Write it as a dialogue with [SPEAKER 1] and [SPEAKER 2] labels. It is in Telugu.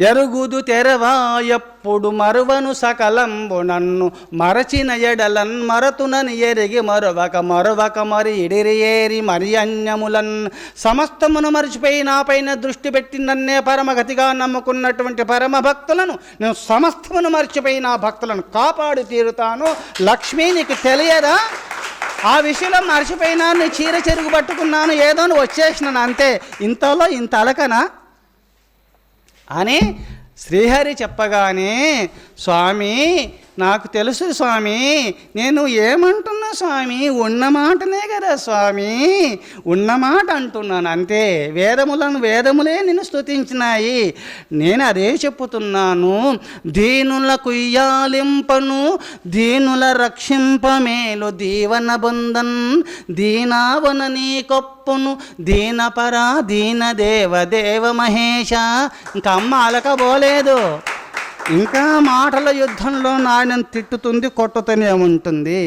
[SPEAKER 1] ఎరుగుదు తెరవాయప్పుడు మరువను సకలంబు నన్ను మరచిన ఎడలన్ మరతునని ఎరిగి మరొవక మరొవక మరి ఇడిరి ఏరి మరి అన్యములన్ సమస్తమును మరిచిపోయి నాపైన దృష్టి పెట్టి నన్నే పరమగతిగా నమ్ముకున్నటువంటి పరమ భక్తులను నేను సమస్తమును మరిచిపోయి నా భక్తులను కాపాడు తీరుతాను. లక్ష్మీ నీకు తెలియదా? ఆ విషయంలో మర్చిపోయినా చీర చెరుగు పట్టుకున్నాను ఏదో వచ్చేసినాను అంతే. ఇంతలో ఇంత అలకనా? అని శ్రీహరి చెప్పగానే స్వామి నాకు తెలుసు స్వామి నేను ఏమంటున్నా స్వామి? ఉన్న మాటనే కదా స్వామి. ఉన్న మాట అంటున్నాను అంతే. వేదములను వేదములే నిన్ను స్తుతించినాయి. నేను అదే చెప్పుతున్నాను. దీనుల కుయ్యాలింపను దీనుల రక్షింపమేలు దీవన బంధన్ దీనావన నీ కొప్పును దీనపరా దీన దేవ దేవ మహేష ఇంకా అమ్మ అలకబోలేదు ఇంకా మాటల యుద్ధంలో నాయనను తిట్టుతుంది కొట్టుతూనే ఉంటుంది.